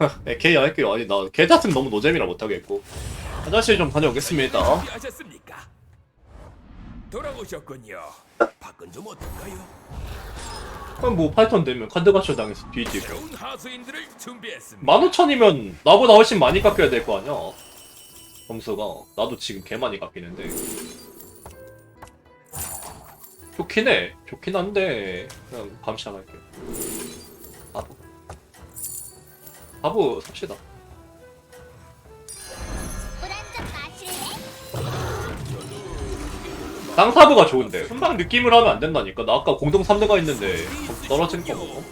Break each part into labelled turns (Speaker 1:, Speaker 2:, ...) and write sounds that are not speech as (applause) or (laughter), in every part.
Speaker 1: (laughs) 개 할게요. 아니 나개 탓은 너무 노잼이라 못하겠고 화장실 좀 다녀오겠습니다.
Speaker 2: 하셨습니까? 돌아오셨군요. 밖은 좀 어떨까요?
Speaker 1: 그럼 뭐 8턴 되면 카드 가쇼 당해서 뒤지고
Speaker 2: 새로운 하수인들을 준비했습니다.
Speaker 1: 15,000이면 나보다 훨씬 많이 깎여야 될 거 아니야 점수가 나도 지금 개 많이 깎이는데 좋긴 해 좋긴 한데 그냥 감시 안 할게요 바보 바보 삽시다? 쌍사부가 좋은데 금방 느낌을 하면 안 된다니까 나 아까 공동 3대가 있는데 떨어진 거 뭐.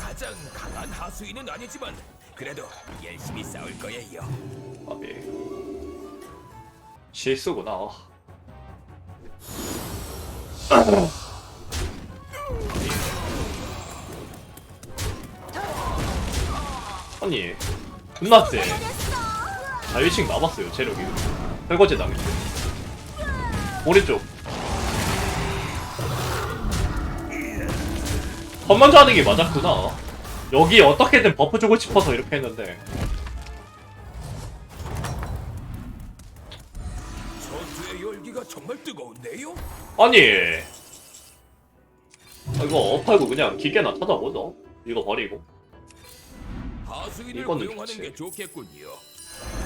Speaker 2: 가장 강한 하수인은 아니지만 그래도 열심히 싸울 거예요.
Speaker 1: 아비 실수구나 아니 쎄 자유식 남았어요 체력이. 설거지 당했어. 오른쪽. 컷 먼저 하는 게 맞았구나. 여기 어떻게든 버프 주고 싶어서 이렇게 했는데
Speaker 2: 열기가 정말 뜨거운데요?
Speaker 1: 아니 아, 이거 업하고 그냥 기계나 찾아보죠 이거 버리고
Speaker 2: 하수인을
Speaker 1: 이거는
Speaker 2: 고용하는
Speaker 1: 좋지.
Speaker 2: 게 좋겠군요.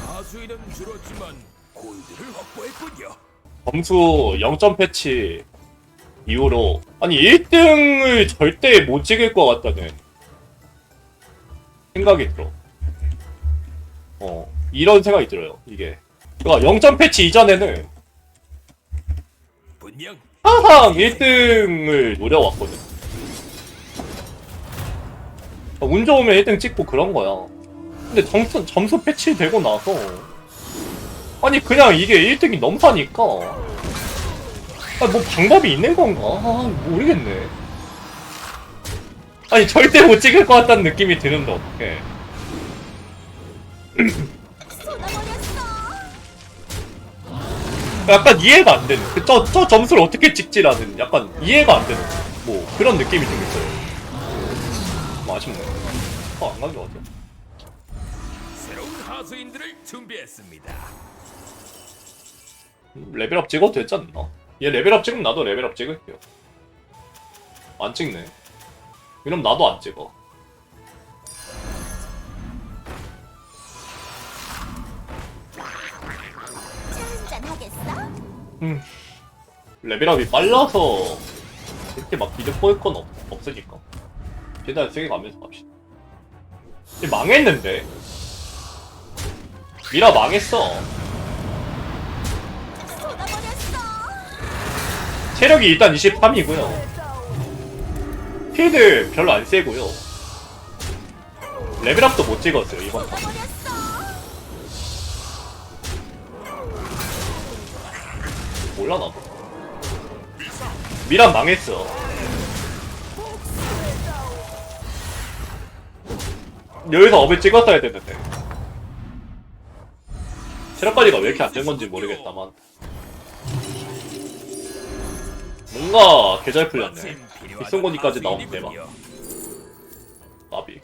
Speaker 2: 하수인은 줄었지만 골드를 확보했군요.
Speaker 1: 점수 0점 패치 이후로 아니 1등을 절대 못 찍을 것 같다는 생각이 들어 어 이런 생각이 들어요 이게 그러니까 0점 패치 이전에는 항상 1등을 노려왔거든. 어, 운 좋으면 1등 찍고 그런 거야. 근데 점수, 점수 패치되고 나서. 아니 그냥 이게 1등이 넘사니까. 아, 뭐 방법이 있는 건가? 아, 모르겠네. 아니 절대 못 찍을 것 같다는 느낌이 드는데 어떡해 (clears throat) 약간 이해가 안 되는. 그 저, 저 점수를 어떻게 찍지라는 약간 이해가 안 되는. 뭐 그런 느낌이 좀 있어요. 뭐 아쉽네. 어, 안 가는 것 같아.
Speaker 2: 새로운 하수인들을 준비했습니다.
Speaker 1: 레벨업 찍어도 되지 않나? 얘 레벨업 찍으면 나도 레벨업 찍을게요. 안 찍네. 이러면 나도 안 찍어 음. 레벨업이 빨라서 이렇게 막 뽑을 건 없, 없으니까. 최대한 세게 가면서 갑시다. 얘 망했는데? 미라 망했어. 체력이 일단 23이고요. 필드 별로 안 세고요. 레벨업도 못 찍었어요 이번 판 몰라 나도 미란 망했어. 여기서 업을 찍었어야 되는데. 체력 관리가 왜 이렇게 안 된 건지 모르겠다만. 뭔가 개잘 풀렸네. 나오면 대박
Speaker 2: 하수인이군요.
Speaker 1: 나비.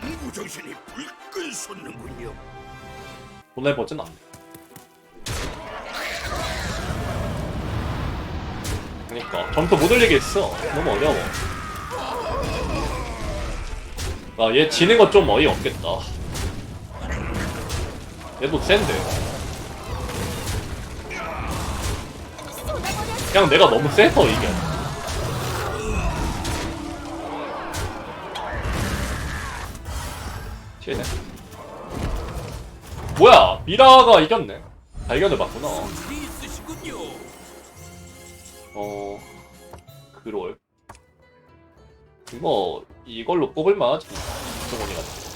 Speaker 2: 공부 정신이 불끈 솟는군요.
Speaker 1: 돈 해보진 않네 그니까. 점수 못 올리겠어. 너무 어려워. 아 얘 지는 거좀 어이없겠다. 얘도 센데. 그냥 내가 너무 세서 이겨. 쟤네. 뭐야 미라가 이겼네. 발견을 봤구나. 어 그롤 이거 이걸로 뽑을 만하지 정원이 같은 거.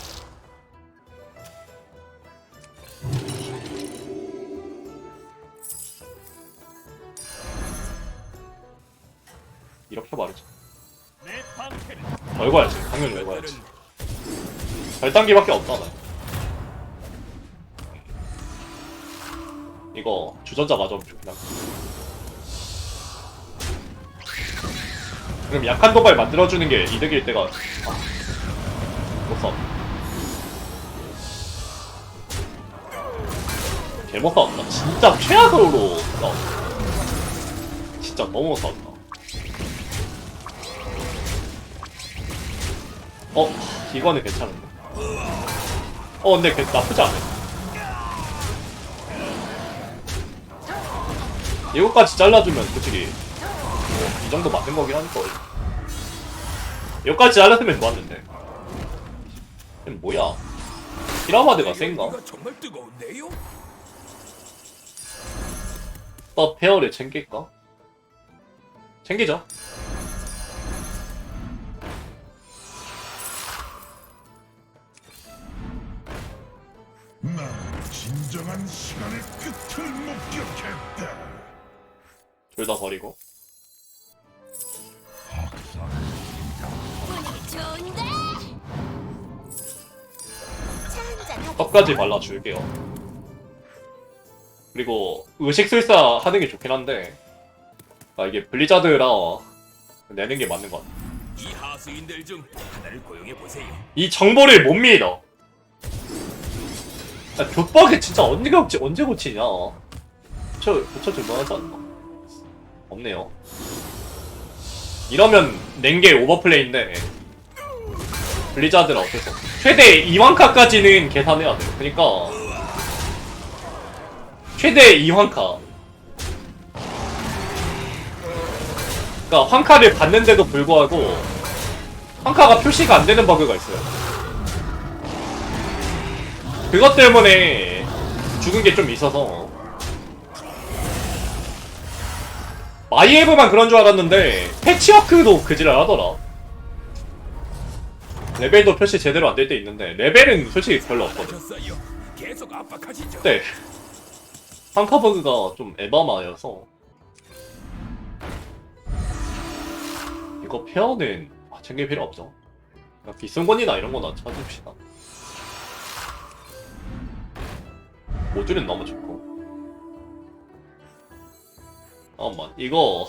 Speaker 1: 이렇게 말이지. 걸고야지. 당연히 걸고야지.
Speaker 2: 그들은
Speaker 1: 별단기밖에 없잖아 이거 주전자 가져오면 좋긴 하겠 그럼 약한 도발 만들어주는 게 이득일 때가 아, 못 싸웠다 개못 싸웠다. 진짜 최악으로 싸웠다. 진짜 너무 싸웠다. 어 이거는 괜찮은데. 어 근데 걔 나쁘지 않네. 이거까지 잘라주면 솔직히 뭐, 이 정도 맞는 거긴 하니까 여기까지 잘랐으면 좋았는데 이건 뭐야 히라마드가 센가?
Speaker 2: 이거 정말 뜨거운데요?
Speaker 1: 또 페어를 챙길까? 챙기죠
Speaker 3: 난 진정한 시간의 끝을 목격했다.
Speaker 1: 둘 다 버리고 떡까지 발라줄게요 그리고 의식술사 하는 게 좋긴 한데 아 이게 블리자드라 내는 게 맞는 것 같아
Speaker 2: 이 하수인들 중 하나를 고용해 보세요.
Speaker 1: 이 정보를 못 믿어. 야, 족박이 진짜 언제 고치, 언제 고치냐? 저, 고쳐줄 만하지 않나? 없네요. 이러면 낸 게 오버플레이인데, 블리자드라 어때서? 최대 2환카까지는 계산해야 돼요. 그니까, 최대 2환카. 그니까, 환카를 받는데도 불구하고, 환카가 표시가 안 되는 버그가 있어요. 그것 때문에 죽은 게 좀 있어서 마이에브만 그런 줄 알았는데 패치워크도 그지랄 하더라. 레벨도 표시 제대로 안 될 때 있는데 레벨은 솔직히 별로 없거든.
Speaker 2: 계속 압박하시죠.
Speaker 1: 네. 버그가 좀 에바마여서 이거 페어는 아, 챙길 필요 없죠. 비싼건이나 이런 거나 찾읍시다. 모듈은 너무 좋고. 잠깐만 이거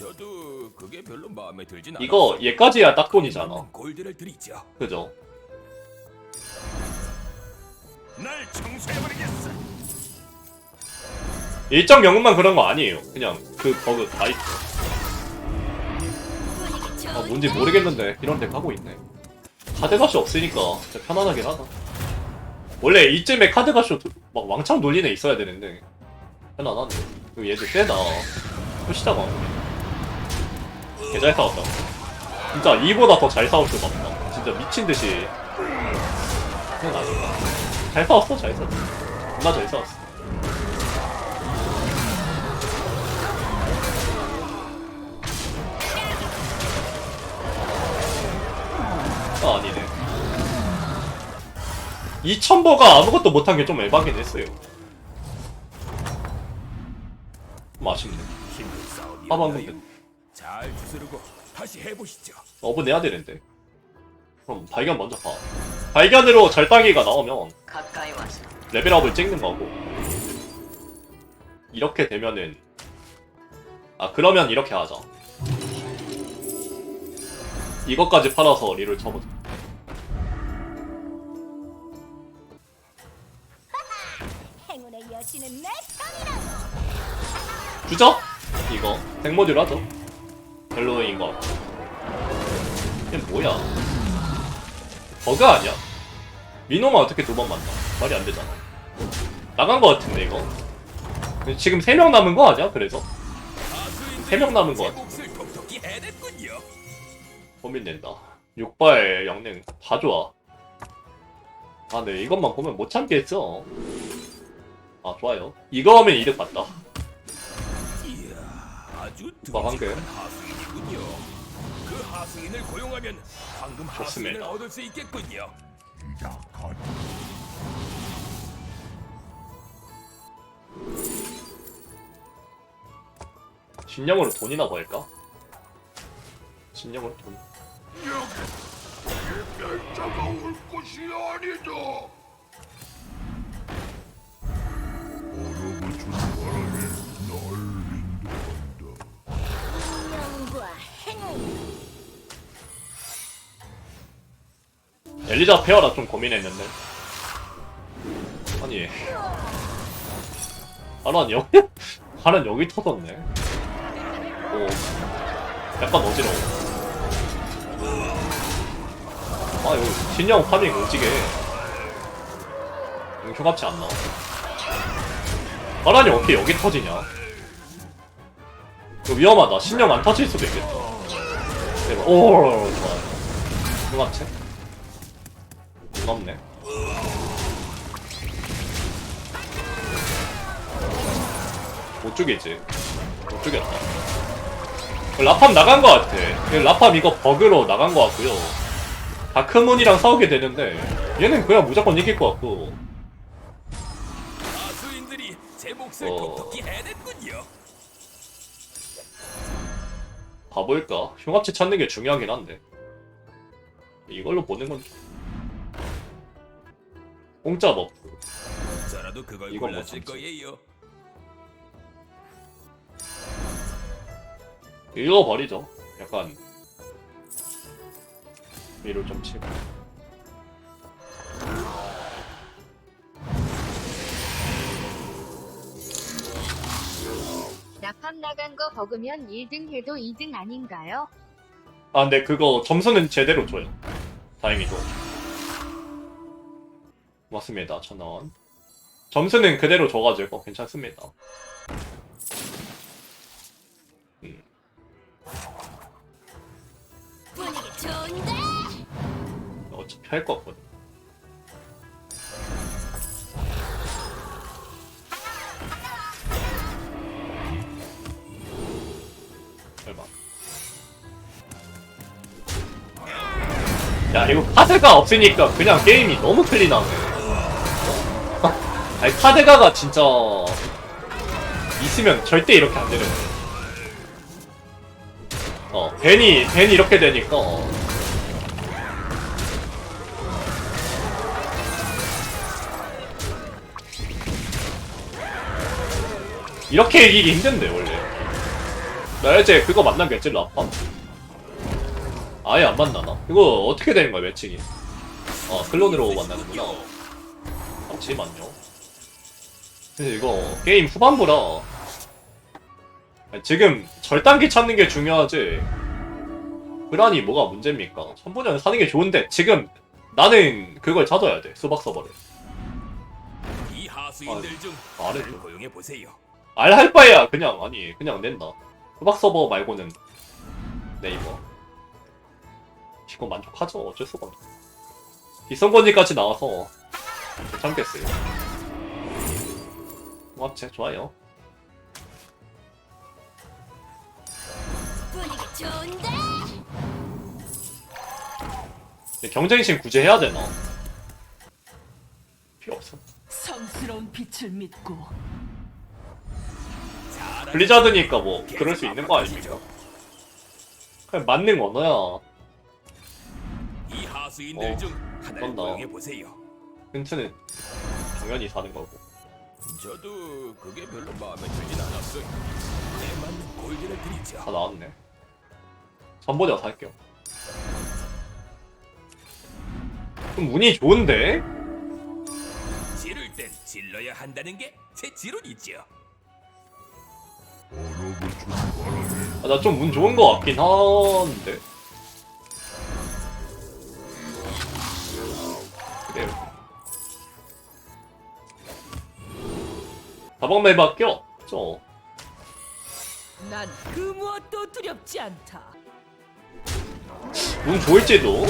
Speaker 2: 저도 그게 별로 마음에 들진 않아요.
Speaker 1: 이거 얘까지야 딱 돈이잖아.
Speaker 2: 골드를 드리죠.
Speaker 1: 그죠?
Speaker 2: 날 청소해버리겠어.
Speaker 1: 일정 명분만 그런 거 아니에요. 그냥 그 버그 다 있어. 아? 뭔지 모르겠는데 이런 데 가고 있네 카드가시 없으니까 진짜 편안하긴 하다 원래 이쯤에 카드가시 막 왕창 애 있어야 되는데 편안하네 그리고 얘들 세다 표시자가 개잘 싸웠다. 진짜 이보다 더 잘 싸울 수가 없다. 진짜 미친 듯이. 그건 아니다 잘 싸웠어 잘 싸웠어. 존나 잘 싸웠어. 아 아니네. 2000버가 아무것도 못한 게 좀 에바긴 했어요. 좀 아쉽네.
Speaker 2: 싸움이
Speaker 1: 하반근데
Speaker 2: 잘 주스르고 다시 해보시죠.
Speaker 1: 어부 내야 되는데. 그럼 발견 먼저 봐. 발견으로 절단기가 나오면
Speaker 4: 가까이 와서.
Speaker 1: 레벨업을 찍는 거고. 이렇게 되면은 아 그러면 이렇게 하자. 이것까지 팔아서 리를 쳐보자.
Speaker 5: 행운의 여신은 내 편이라고!
Speaker 1: 주죠? 이거. 백모듈 하죠 별로인 거 같고 이게 뭐야? 버그 아니야? 미노만 어떻게 두 번 만나? 말이 안 되잖아. 나간 거 같은데 이거? 지금 세 명 남은 거 아니야? 그래서?
Speaker 2: 하수인들
Speaker 1: 세명 남은
Speaker 2: 것제
Speaker 1: 같아. 고민된다. 육발 영능 다 좋아. 아 네 이것만 보면 못 참겠어. 아 좋아요. 이거 하면 이득 봤다.
Speaker 2: 이야, 아주
Speaker 1: 뭐, 방금.
Speaker 2: 하수인을 고용하면 황금 하수인을. 얻을 수 있겠군요.
Speaker 3: 약한
Speaker 1: 진영으로 돈이나 벌까? 진영으로 돈
Speaker 3: 결자가 올 곳이 아니다. 바람에 널 인도한다.
Speaker 5: 운명과 행운!
Speaker 1: 엘리자 페어라 좀 고민했는데. 아니. 하란 여기 (laughs) 하란 여기 터졌네. 오. 약간 어지러워. 아 여기 신형 파밍 오지게. 이거 안 나와 하란이 어떻게 여기 터지냐? 이거 위험하다. 신형 안 터질 수도 있겠다. 대박. 오 좋아요 휴갑치 무섭네. 못 죽이지. 못 죽였다. 라팜 나간 것 같아. 라팜 이거 버그로 나간 것 같고요. 다크문이랑 싸우게 되는데 얘는 그냥 무조건 이길 것 같고. 어. 가볼까? 흉합체 찾는 게 중요하긴 한데. 이걸로 보는 건 좀- 공짜 버프
Speaker 2: 저라도 그걸
Speaker 1: 이건 못
Speaker 2: 골랐을
Speaker 1: 참지.
Speaker 2: 거예요.
Speaker 1: 이거 버리죠 약간 위로 좀 치고
Speaker 4: 나팜 나간 거 버그면 1등 해도 2등 아닌가요?
Speaker 1: 아 근데 그거 점수는 제대로 줘요 다행히도 맞습니다. 천원 점수는 그대로 줘가지고 괜찮습니다.
Speaker 5: 좋은데?
Speaker 1: 어차피 할 거 없거든. 야 이거 카드가 없으니까 그냥 게임이 너무 클린하네 아니 카드가가 진짜 있으면 절대 이렇게 안 되는 거야 어 벤이 벤이 이렇게 되니까 이렇게 이기기 힘든데 원래 나 이제 그거 만나겠지 라파? 아예 안 만나나? 이거 어떻게 되는 거야 매칭이? 아 클론으로 만나는구나 잠시만요 근데 이거 게임 후반부라 아니, 지금 절단기 찾는 게 중요하지 그라니 뭐가 문제입니까? 천분연 사는 게 좋은데 지금 나는 그걸 찾아야 돼 수박 서버를
Speaker 2: 이 하수인들 중
Speaker 1: 말해줘.
Speaker 2: 하나를 고용해 보세요.
Speaker 1: 알 할 바에야 그냥 아니 그냥 낸다 수박 서버 말고는 네이버 이거 만족하죠 어쩔 수가 없네 비선권지까지 나와서 괜찮겠어요 고맙지 좋아요
Speaker 5: 분위기 좋은데?
Speaker 1: 근데 경쟁심 굳이 해야 되나 필요 없어
Speaker 6: 성스러운 빛을 믿고
Speaker 1: 블리자드니까 뭐 그럴 수 있는 거. 아닙니까 그냥 맞는 언어야
Speaker 2: 이 하수인들
Speaker 1: 어,
Speaker 2: 중 하나를
Speaker 1: 그런다.
Speaker 2: 보세요.
Speaker 1: 힌트는 당연히 사는 거고
Speaker 2: 저도 그게 별로 마음에 들진 않았어요. 내 맞는 골드를
Speaker 1: 다
Speaker 2: 드리죠.
Speaker 1: 나왔네 선보자 살게요 좀 운이 좋은데?
Speaker 2: 지를 땐 질러야 한다는 게 제 지론이죠.
Speaker 1: 아, 나 좀 운 좋은 거 같긴 한데. 다방매밖에 없죠.
Speaker 6: 난 그 무엇도 두렵지 않다.
Speaker 1: 운 좋을지도.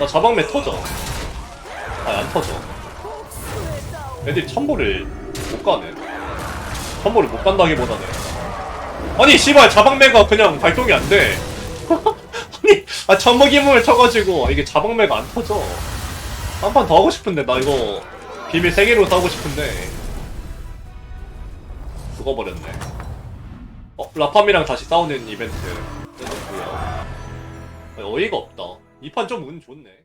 Speaker 1: 나 자방매 터져. 아니, 안 터져. 애들이 천보를 못 가네. 천보를 못 간다기보다는. 아니, 씨발, 자방매가 그냥 발동이 안 돼. (laughs) 아니, 아, 천무기문을 쳐가지고, 아, 이게 자방매가 안 터져. 한 판 더 하고 싶은데, 나 이거, 비밀 3개로 싸우고 싶은데. 죽어버렸네. 어, 라팜이랑 다시 싸우는 이벤트. 뭐야. 어이가 없다. 이 판 좀 운 좋네.